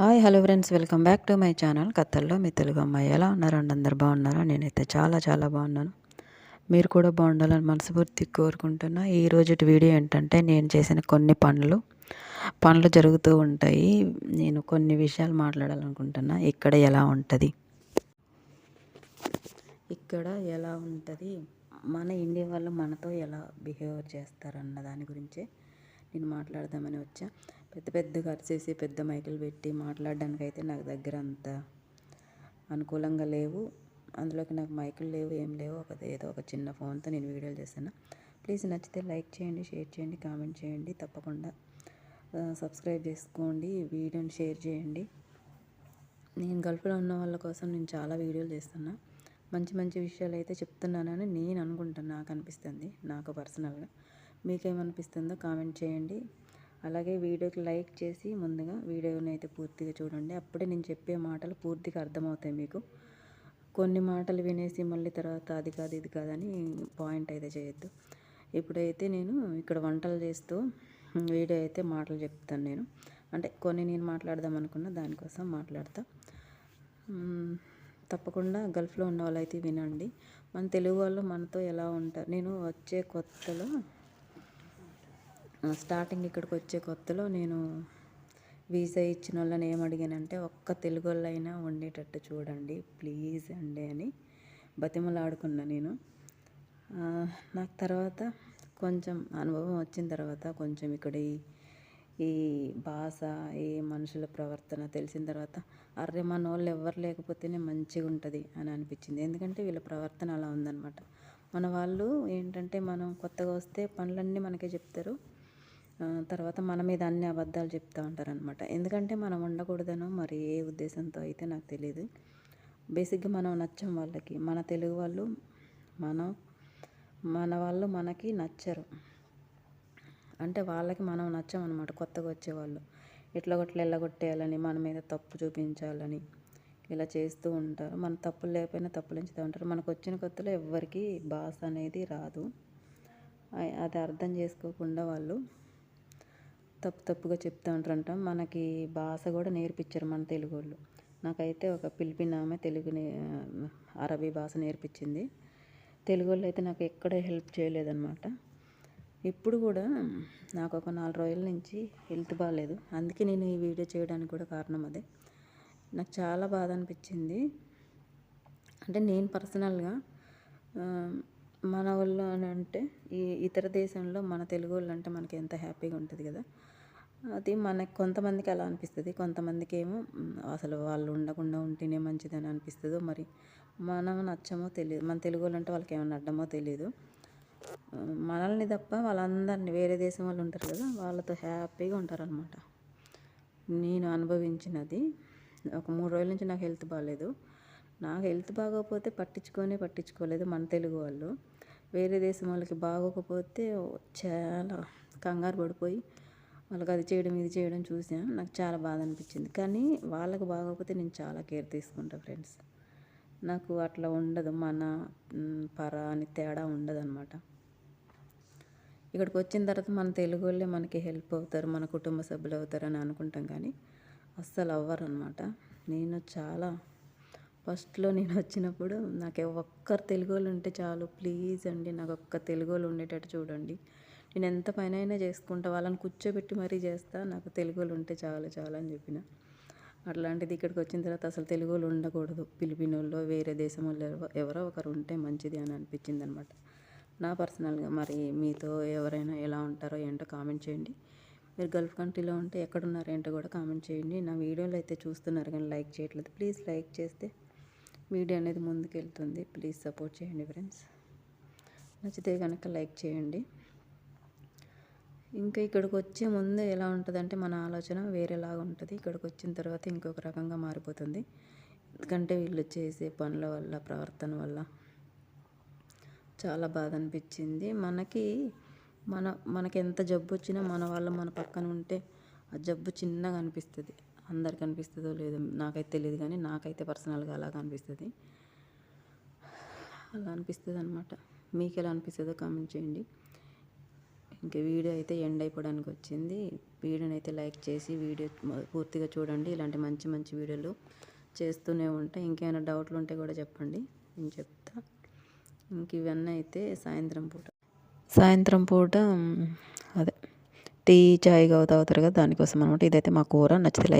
Hi hello friends. Welcome back to my channel. కథల్లో మీ తెలుగు అమ్మాయి ఎలా ఉన్నారండి అందరు బాగున్నారా? నేనైతే చాలా చాలా బాగున్నాను. మీరు కూడా బాగుండాలని మనస్ఫూర్తి కోరుకుంటున్నా. ఈ వీడియో ఏంటంటే నేను చేసిన కొన్ని పనులు పనులు జరుగుతూ ఉంటాయి. నేను కొన్ని విషయాలు మాట్లాడాలనుకుంటున్నా. ఇక్కడ ఎలా ఉంటుంది? ఇక్కడ ఎలా ఉంటుంది? మన ఇండియా వాళ్ళు మనతో ఎలా బిహేవ్ చేస్తారన్న దాని గురించే నేను మాట్లాడదామని వచ్చా. పెద్ద పెద్దగా అరిచేసి పెద్ద మైకులు పెట్టి మాట్లాడడానికి అయితే నాకు దగ్గర అంత అనుకూలంగా లేవు. అందులోకి నాకు మైకులు లేవు ఏం లేవు. ఒక ఏదో ఒక చిన్న ఫోన్తో నేను వీడియోలు చేస్తాను. ప్లీజ్ నచ్చితే లైక్ చేయండి షేర్ చేయండి కామెంట్ చేయండి. తప్పకుండా సబ్స్క్రైబ్ చేసుకోండి వీడియోని షేర్ చేయండి. నేను గల్ఫ్లో ఉన్న వాళ్ళ కోసం నేను చాలా వీడియోలు చేస్తున్నా. మంచి మంచి విషయాలు అయితే చెప్తున్నానని నేను అనుకుంటాను నాకు అనిపిస్తుంది నాకు పర్సనల్గా. మీకేమనిపిస్తుందో కామెంట్ చేయండి. అలాగే వీడియోకి లైక్ చేసి ముందుగా వీడియోని అయితే పూర్తిగా చూడండి. అప్పుడే నేను చెప్పే మాటలు పూర్తిగా అర్థమవుతాయి మీకు. కొన్ని మాటలు వినేసి మళ్ళీ తర్వాత అది కాదు ఇది కాదని పాయింట్ అయితే చేయొద్దు. ఇప్పుడైతే నేను ఇక్కడ వంటలు చేస్తూ వీడియో అయితే మాటలు చెప్తాను నేను. అంటే కొన్ని నేను మాట్లాడదాం అనుకున్న దానికోసం మాట్లాడతా. తప్పకుండా గల్ఫ్లో ఉన్న వాళ్ళు అయితే వినండి. మన తెలుగు వాళ్ళు మనతో ఎలా ఉంటారు? నేను వచ్చే కొత్తలో స్టార్టింగ్ ఇక్కడికి వచ్చే కొత్తలో నేను వీసా ఇచ్చిన వాళ్ళని ఏమడిగానంటే ఒక్క తెలుగు వాళ్ళైనా ఉండేటట్టు చూడండి ప్లీజ్ అండి అని బతిమలాడుకున్నా నేను. నాకు తర్వాత కొంచెం అనుభవం వచ్చిన తర్వాత కొంచెం ఇక్కడ ఈ ఈ భాష ఈ మనుషుల ప్రవర్తన తెలిసిన తర్వాత అర్రే మన వాళ్ళు ఎవరు లేకపోతేనే మంచిగా ఉంటుంది అని అనిపించింది. ఎందుకంటే వీళ్ళ ప్రవర్తన అలా ఉందన్నమాట. మన వాళ్ళు ఏంటంటే మనం కొత్తగా వస్తే పనులన్నీ మనకే చెప్తారు. తర్వాత మన మీద అన్ని అబద్ధాలు చెప్తూ ఉంటారనమాట ఎందుకంటే మనం ఉండకూడదనో మరి ఏ ఉద్దేశంతో అయితే నాకు తెలియదు బేసిక్గా మనం నచ్చం వాళ్ళకి. మన తెలుగు వాళ్ళు మనం మన వాళ్ళు మనకి నచ్చరు. అంటే వాళ్ళకి మనం నచ్చం అనమాట కొత్తగా వచ్చేవాళ్ళు ఇట్లా కొట్ల ఎల్లగొట్టేయాలని మన మీద తప్పు చూపించాలని ఇలా చేస్తూ ఉంటారు. మన తప్పులు లేకపోయినా తప్పులు ఉంటారు. మనకు వచ్చిన కొత్తలో ఎవ్వరికీ భాష అనేది రాదు. అది అర్థం చేసుకోకుండా వాళ్ళు తప్పు తప్పుగా చెప్తూ ఉంటారంట. మనకి భాష కూడా నేర్పించారు మన తెలుగు వాళ్ళు నాకైతే ఒక పిలిపిన ఆమె తెలుగు అరబీ భాష నేర్పించింది. తెలుగు వాళ్ళు అయితే నాకు ఎక్కడ హెల్ప్ చేయలేదన్నమాట. ఇప్పుడు కూడా నాకు ఒక నాలుగు రోజుల నుంచి హెల్త్ బాగాలేదు అందుకే నేను ఈ వీడియో చేయడానికి కూడా కారణం అదే. నాకు చాలా బాధ అనిపించింది. అంటే నేను పర్సనల్గా మన వాళ్ళు అని అంటే ఈ ఇతర దేశంలో మన తెలుగు వాళ్ళు అంటే మనకి ఎంత హ్యాపీగా ఉంటుంది కదా. అది మనకి కొంతమందికి అలా అనిపిస్తుంది కొంతమందికి ఏమో అసలు వాళ్ళు ఉండకుండా ఉంటేనే మంచిదని అనిపిస్తుందో మరి మనం నచ్చమో తెలియదు. మన తెలుగు వాళ్ళు అంటే వాళ్ళకి ఏమైనా అడ్డమో తెలియదు మనల్ని తప్ప వాళ్ళందరినీ వేరే దేశం వాళ్ళు ఉంటారు కదా వాళ్ళతో హ్యాపీగా ఉంటారనమాట నేను అనుభవించినది ఒక మూడు రోజుల నుంచి నాకు హెల్త్ బాగాలేదు. నాకు హెల్త్ బాగోకపోతే పట్టించుకొని పట్టించుకోలేదు మన తెలుగు వాళ్ళు. వేరే దేశం వాళ్ళకి బాగోకపోతే చాలా కంగారు పడిపోయి వాళ్ళకి అది చేయడం ఇది చేయడం చూసాను నాకు చాలా బాధ అనిపించింది. కానీ వాళ్ళకి బాగోకపోతే నేను చాలా కేర్ తీసుకుంటాను ఫ్రెండ్స్. నాకు అట్లా ఉండదు. మన పర అని తేడా ఉండదు అనమాట ఇక్కడికి వచ్చిన తర్వాత మన తెలుగు వాళ్ళే మనకి హెల్ప్ అవుతారు మన కుటుంబ సభ్యులు అవుతారు అని అనుకుంటాం కానీ అస్సలు అవ్వరు అనమాట నేను చాలా ఫస్ట్లో నేను వచ్చినప్పుడు నాకు ఒక్కరు తెలుగు వాళ్ళు ఉంటే చాలు ప్లీజ్ అండి నాకు ఒక్క తెలుగు వాళ్ళు ఉండేటట్టు చూడండి. నేను ఎంత పైన అయినా చేసుకుంటా వాళ్ళని కూర్చోబెట్టి మరీ చేస్తా నాకు తెలుగు వాళ్ళు ఉంటే చాలా చాలా అని చెప్పిన. అట్లాంటిది ఇక్కడికి వచ్చిన తర్వాత అసలు తెలుగు వాళ్ళు ఉండకూడదు. ఫిలిపిన్ వాళ్ళు వేరే దేశం వాళ్ళు ఎవరో ఒకరు ఉంటే మంచిది అని అనిపించింది అనమాట నా పర్సనల్గా మరి మీతో ఎవరైనా ఎలా ఉంటారో ఏంటో కామెంట్ చేయండి. మీరు గల్ఫ్ కంట్రీలో ఉంటే ఎక్కడున్నారో ఏంటో కూడా కామెంట్ చేయండి. నా వీడియోలు అయితే చూస్తున్నారు కానీ లైక్ చేయట్లేదు. ప్లీజ్ లైక్ చేస్తే వీడియో అనేది ముందుకెళ్తుంది. ప్లీజ్ సపోర్ట్ చేయండి ఫ్రెండ్స్. నచ్చితే కనుక లైక్ చేయండి. ఇంకా ఇక్కడికి వచ్చే ముందు ఎలా ఉంటుందంటే మన ఆలోచన వేరేలాగా ఉంటుంది. ఇక్కడికి వచ్చిన తర్వాత ఇంకొక రకంగా మారిపోతుంది. ఎందుకంటే వీళ్ళు చేసే పనుల వల్ల ప్రవర్తన వల్ల చాలా బాధ అనిపించింది మనకి మన మనకి ఎంత జబ్బు వచ్చినా మన వాళ్ళు మన పక్కన ఉంటే ఆ జబ్బు చిన్నగా అనిపిస్తుంది. అందరికి అనిపిస్తుందో లేదో నాకైతే తెలియదు కానీ నాకైతే పర్సనల్గా అలాగా అనిపిస్తుంది. అలా అనిపిస్తుంది అనమాట మీకు ఎలా అనిపిస్తుందో కామెంట్ చేయండి. ఇంకా వీడియో అయితే ఎండ్ అయిపోవడానికి వచ్చింది. వీడియోని అయితే లైక్ చేసి వీడియో పూర్తిగా చూడండి. ఇలాంటి మంచి మంచి వీడియోలు చేస్తూనే ఉంటాయి ఇంకేమైనా డౌట్లు ఉంటే కూడా చెప్పండి. నేను చెప్తా. ఇంక ఇవన్నీ అయితే సాయంత్రం పూట. సాయంత్రం పూట అదే టీ చాయ్ తాగుతారు కదా దానికోసం అనమాట ఇదైతే మా కూర. నచ్చితే లైక్